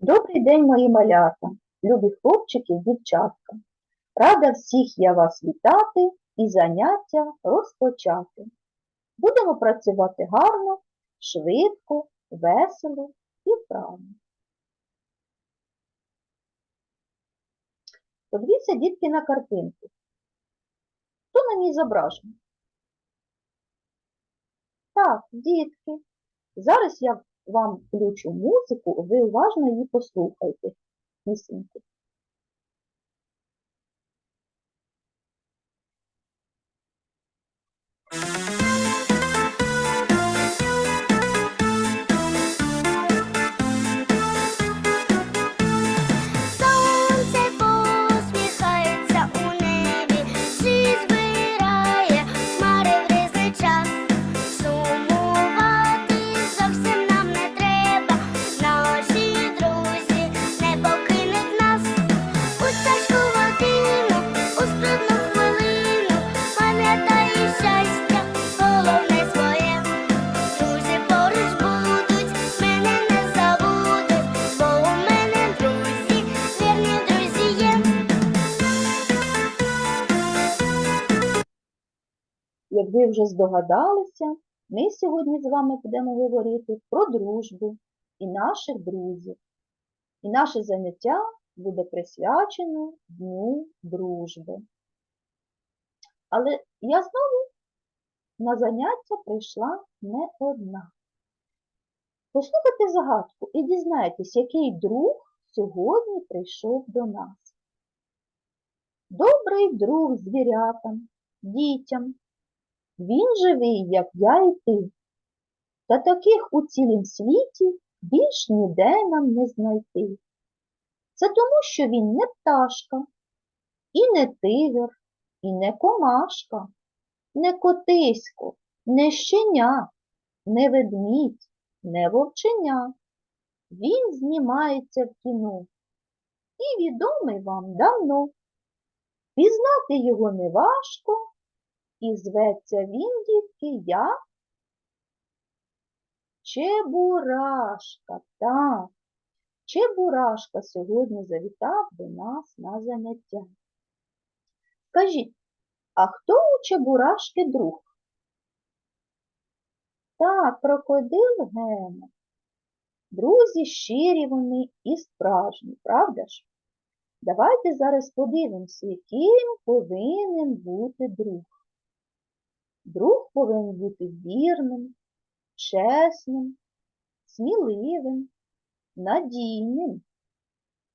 Добрий день, мої малята, любі хлопчики і дівчатка. Рада всіх я вас вітати і заняття розпочати. Будемо працювати гарно, швидко, весело і вправно. Подивіться, дітки, на картинку. Хто на ній зображений? Так, дітки. Зараз я вам включу музику, ви уважно її послухайте. Пісеньку. Як ви вже здогадалися, ми сьогодні з вами будемо говорити про дружбу і наших друзів. І наше заняття буде присвячено Дню дружби. Але я знову на заняття прийшла не одна. Послухайте загадку і дізнайтесь, який друг сьогодні прийшов до нас. Добрий друг звірятам, дітям. Він живий, як я і ти. Та таких у цілім світі більш ніде нам не знайти. Це тому, що він не пташка, і не тигр, і не комашка, не котисько, не щеня, не ведмідь, не вовченя. Він знімається в кіно і відомий вам давно. Пізнати його неважко, і зветься він, дітки, як Чебурашка. Так, Чебурашка сьогодні завітав до нас на заняття. Скажіть, а хто у Чебурашки друг? Так, крокодил Гена. Друзі щирі вони і справжні, правда ж? Давайте зараз подивимося, яким повинен бути друг. Друг повинен бути вірним, чесним, сміливим, надійним,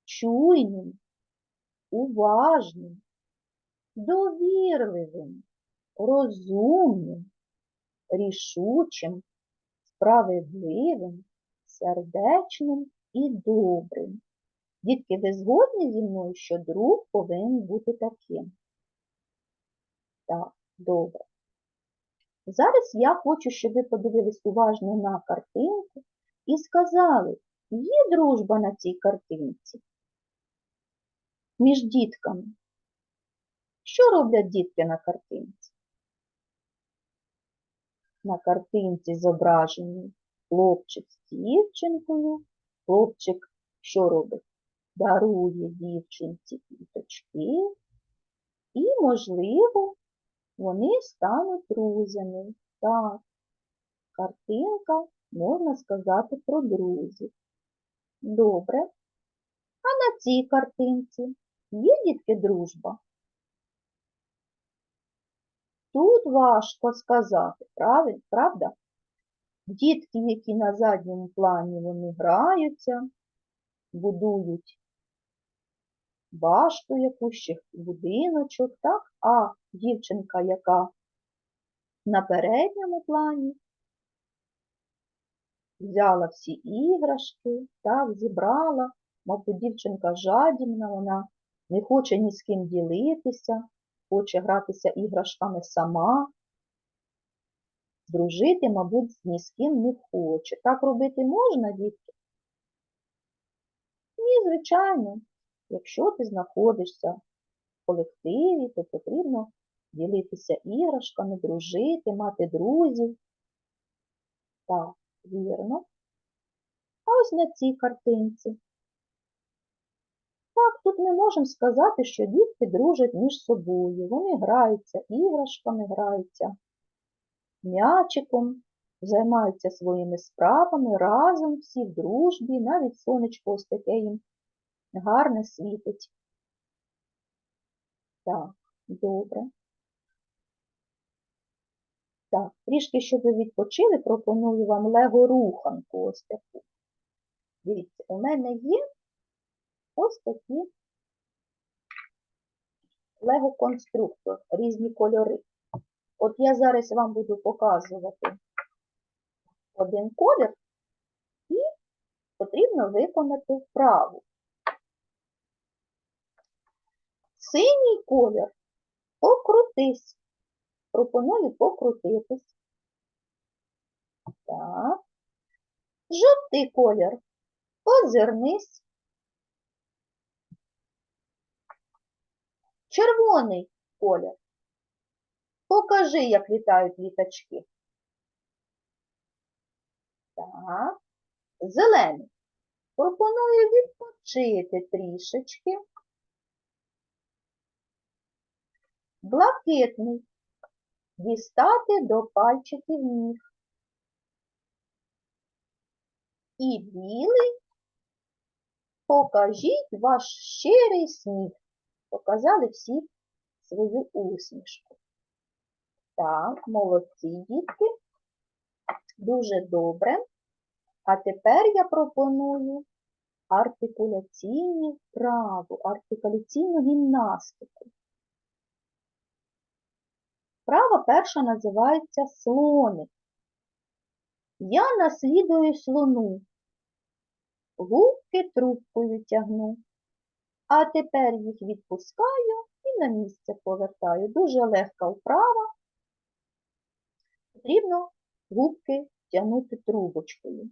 чуйним, уважним, довірливим, розумним, рішучим, справедливим, сердечним і добрим. Дітки, ви згодні зі мною, що друг повинен бути таким? Так, добре. Зараз я хочу, щоб ви подивились уважно на картинку і сказали, є дружба на цій картинці між дітками. Що роблять дітки на картинці? На картинці зображений хлопчик з дівчинкою. Хлопчик що робить? Дарує дівчинці квіточки і, можливо, вони стануть друзями. Так, картинка, можна сказати, про друзів. Добре. А на цій картинці є дітки дружба? Тут важко сказати, правильно, правда? Дітки, які на задньому плані вони граються, будують башту якусь будиночок, так? А дівчинка, яка на передньому плані, взяла всі іграшки, так, зібрала, мабуть, дівчинка жадібна, вона не хоче ні з ким ділитися, хоче гратися іграшками сама. Дружити, мабуть, ні з ким не хоче. Так робити можна, дітки? Ні, звичайно. Якщо ти знаходишся в колективі, то потрібно ділитися іграшками, дружити, мати друзів. Так, вірно. А ось на цій картинці Так, тут ми можемо сказати, що дітки дружать між собою. Вони граються іграшками, граються м'ячиком, займаються своїми справами разом, всі в дружбі, навіть сонечко ось таке їм гарне світить. Так, добре. Так, трішки, щоб ви відпочили, пропоную вам лего-руханку ось таку. Дивіться, у мене є ось такі лего-конструктор, різні кольори. От я зараз вам буду показувати один колір і потрібно виконати вправу. Синій колір покрутись. Пропоную покрутитись. Так. Жовтий колір. Озирнись. Червоний колір. Покажи, як літають літачки. Так. Зелений. Пропоную відпочити трішечки. Блакитний. Дістати до пальчиків ніг. І білий. Покажіть ваш щирий сміх. Показали всі свою усмішку. Так, молодці дітки. Дуже добре. А тепер я пропоную артикуляційні вправу, артикуляційну гімнастику. Вправа перша називається слоник. Я наслідую слону, губки трубкою тягну, а тепер їх відпускаю і на місце повертаю. Дуже легка вправа. Потрібно губки тягнути трубочкою.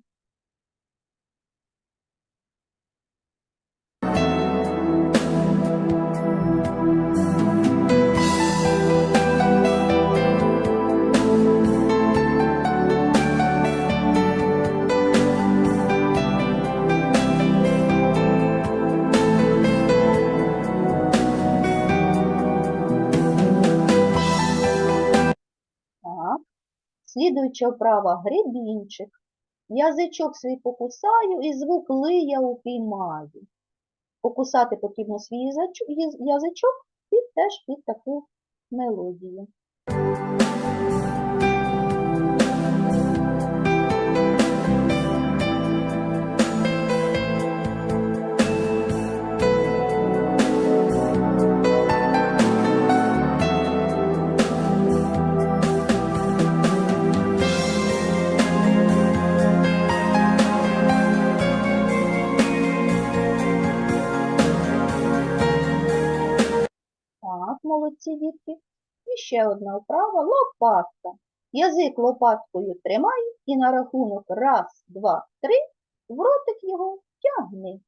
Слідуюча вправа гребінчик. Язичок свій покусаю і звук лия упіймаю. Покусати потрібно свій язичок, і теж під таку мелодію. Ще одна вправа лопатка. Язик лопаткою тримай і на рахунок раз, два, три в ротик його тягни.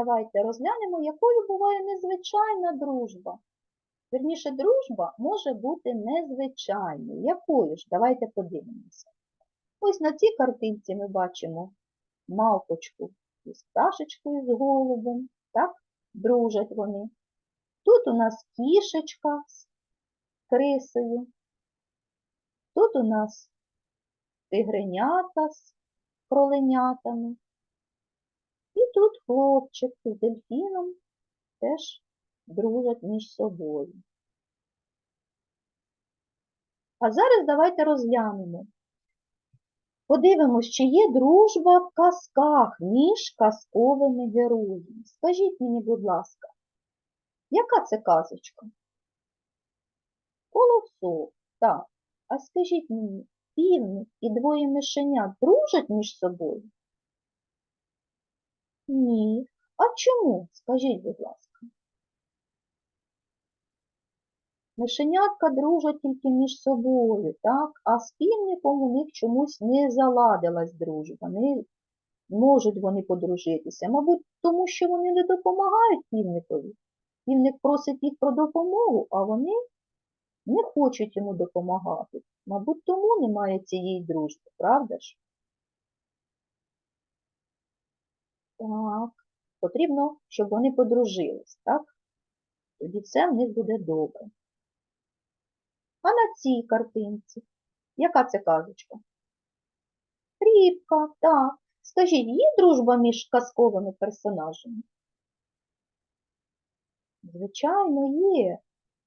Давайте розглянемо, якою буває незвичайна дружба. Вірніше, дружба може бути незвичайною. Якою ж? Давайте подивимося. Ось на цій картинці ми бачимо мавпочку із пташечкою з голубем. Так, дружать вони. Тут у нас кішечка з крисою. Тут у нас тигренята з кроленятами. І тут хлопчик з дельфіном теж дружать між собою. А зараз давайте розглянемо. Подивимось, чи є дружба в казках між казковими героями. Скажіть мені, будь ласка, яка це казочка? Колосок, так. А скажіть мені, півник і двоє мишенят дружать між собою? Ні. А чому? Скажіть, будь ласка. Мишенятка дружать тільки між собою, так? а з півником у них чомусь не заладилась дружба, не можуть вони подружитися. Мабуть, тому що вони не допомагають півникові. Півник просить їх про допомогу, а вони не хочуть йому допомагати. Мабуть, тому немає цієї дружби, правда ж? Так, потрібно, щоб вони подружились, так? Тоді все в них буде добре. А на цій картинці, яка це казочка? Рібка, так. Скажіть, є дружба між казковими персонажами? Звичайно, є.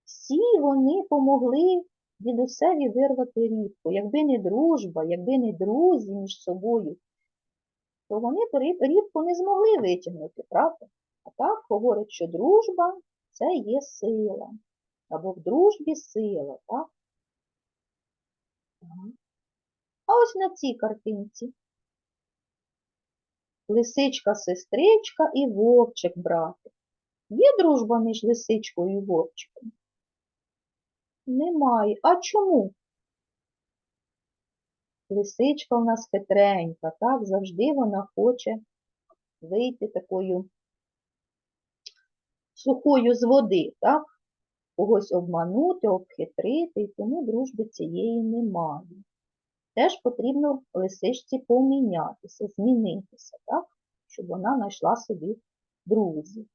Всі вони помогли дідусеві вирвати рібку. Якби не дружба, якби не друзі між собою, то вони рібку не змогли витягнути, правда? А так говорять, що дружба це є сила. Або в дружбі сила, так? А ось на цій картинці. Лисичка, сестричка і вовчик братик. Є дружба між лисичкою і вовчиком? Немає. А чому? Лисичка у нас хитренька, так? Завжди вона хоче вийти такою сухою з води, так? Когось обманути, обхитрити, і тому дружби цієї немає. Теж потрібно лисичці помінятися, змінитися, так? Щоб вона знайшла собі друзів.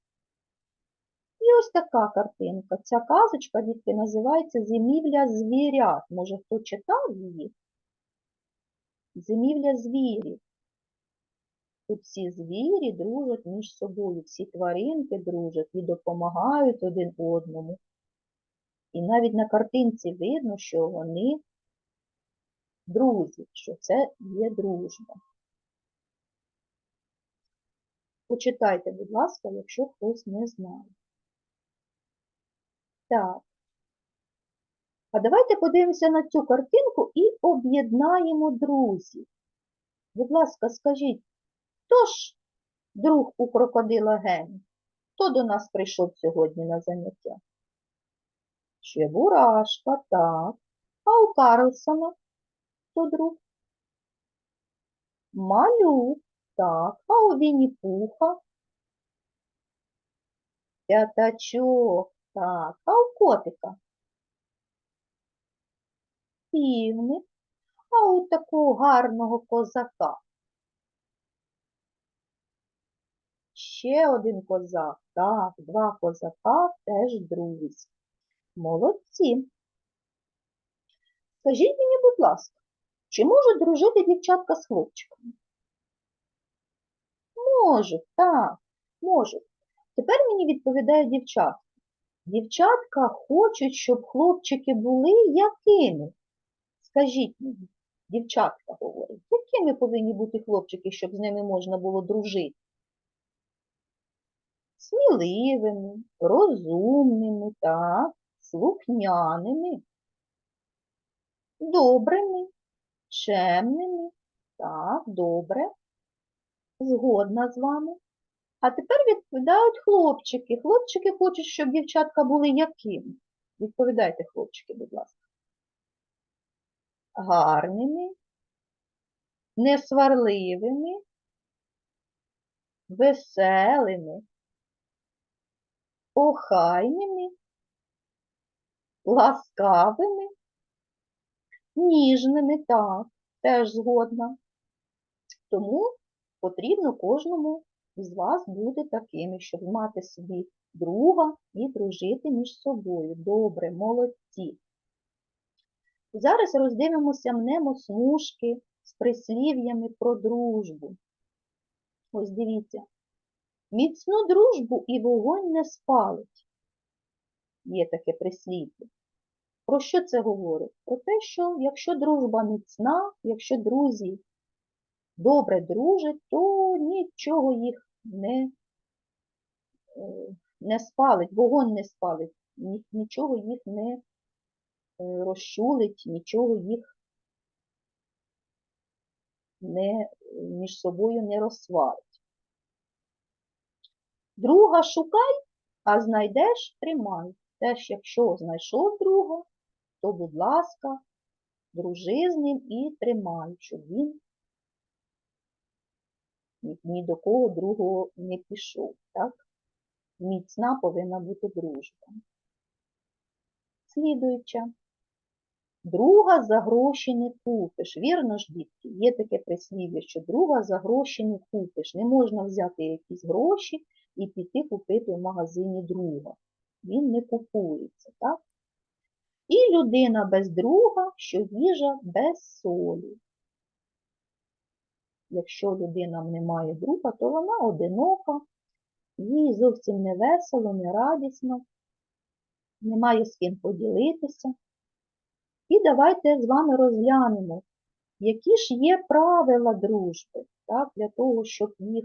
І ось така картинка. Ця казочка, дітки, називається Зимівля звірят. Може, хто читав її? Зимівля звірів. Тут всі звірі дружать між собою, всі тваринки дружать і допомагають один одному. І навіть на картинці видно, що вони друзі, що це є дружба. Почитайте, будь ласка, якщо хтось не знає. Так. А давайте подивимося на цю картинку і об'єднаємо друзів. Будь ласка, скажіть, хто ж друг у крокодила Гені? Хто до нас прийшов сьогодні на заняття? Чебурашка, так. А у Карлсона хто друг? Малюк, так. А у Вінні-Пуха? П'ятачок, так. А у котика? Півник. А у такого гарного козака? Ще один козак. Так, два козака теж друзі. Молодці. Скажіть мені, будь ласка, чи можуть дружити дівчатка з хлопчиками? Можуть, так, можуть. Тепер мені відповідає дівчатка. Дівчатка хочуть, щоб хлопчики були якими? Скажіть мені, дівчатка говорить, якими повинні бути хлопчики, щоб з ними можна було дружити? Сміливими, розумними, так, слухняними, добрими, чемними, так, добре, згодна з вами. А тепер відповідають хлопчики. Хлопчики хочуть, щоб дівчатка були якими? Відповідайте, хлопчики, будь ласка. Гарними, несварливими, веселими, охайними, ласкавими, ніжними, так, теж згодна. Тому потрібно кожному з вас бути такими, щоб мати собі друга і дружити між собою. Добре, молодці. Зараз роздивимося мнемосмужки з прислів'ями про дружбу. Ось дивіться. Міцну дружбу і вогонь не спалить. Є таке прислів'я. Про що це говорить? Про те, що якщо дружба міцна, якщо друзі добре дружать, то нічого їх не, е, не спалить, вогонь не спалить, нічого їх не розчулить, нічого їх не, між собою не розсварить. Друга шукай, а знайдеш тримай. Теж, якщо знайшов друга, то, будь ласка, дружи з ним і тримай, щоб він ні- ні до кого другого не пішов. Так? Міцна повинна бути дружба. Слідуюча. Друга за гроші не купиш. Вірно ж, дітки? Є таке прислів'я, що друга за гроші не купиш. Не можна взяти якісь гроші і піти купити в магазині друга. Він не купується, так? І людина без друга, що їжа без солі. Якщо людина не має друга, то вона одинока, їй зовсім не весело, не радісно, немає з ким поділитися. І давайте з вами розглянемо, які ж є правила дружби, так, для того, щоб їх,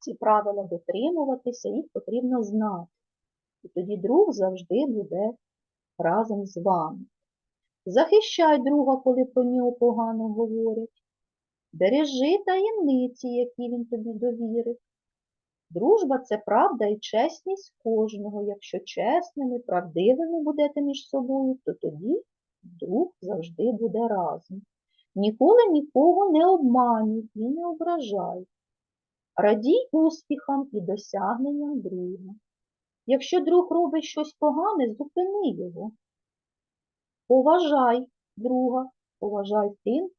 ці правила дотримуватися, їх потрібно знати. І тоді друг завжди буде разом з вами. Захищай друга, коли про нього погано говорять. Бережи таємниці, які він тобі довірив. Дружба це правда і чесність кожного. Якщо чесними, правдивими будете між собою, то тоді друг завжди буде разом. Ніколи нікого не обманюй і не ображай. Радій успіхам і досягненням друга. Якщо друг робить щось погане, зупини його. Поважай друга, поважай тим,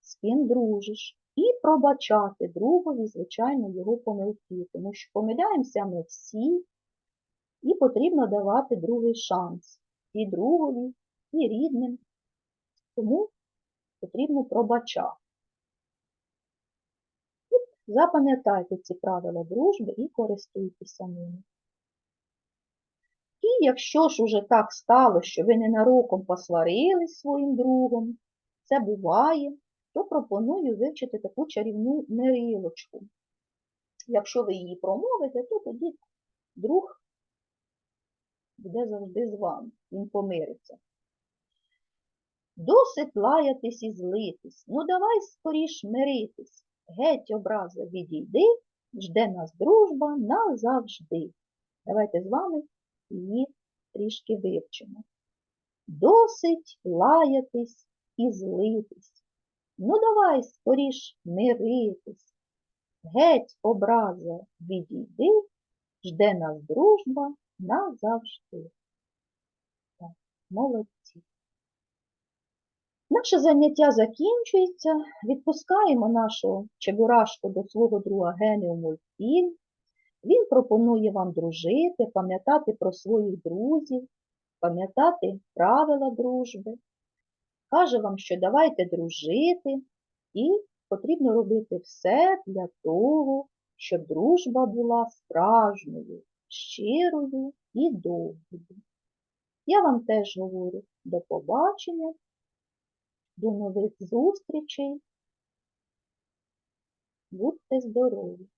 з ким дружиш. І пробачати другові, звичайно, його помилки, тому що помиляємося ми всі, і потрібно давати другий шанс і другові, і рідним. Тому потрібно пробачати. От Запам'ятайте ці правила дружби і користуйтеся ними. І якщо ж уже так стало, що ви ненароком посварились своїм другом, це буває, то пропоную вивчити таку чарівну мирилочку. Якщо ви її промовите, то тоді друг буде завжди з вами, він помириться. Досить лаятись і злитись, ну давай скоріш миритись. Геть образа відійди, жде нас дружба назавжди. Давайте з вами її трішки вивчимо. Досить лаятись і злитись. Ну давай скоріш миритись. Геть образа відійди, жде нас дружба назавжди. Так, молодці. Наше заняття закінчується. Відпускаємо нашого чебурашку до свого друга Генію мультфільм. Він пропонує вам дружити, пам'ятати про своїх друзів, пам'ятати правила дружби. Каже вам, що давайте дружити, і потрібно робити все для того, щоб дружба була справжньою, щирою і довгою. Я вам теж говорю до побачення, до нових зустрічей. Будьте здорові!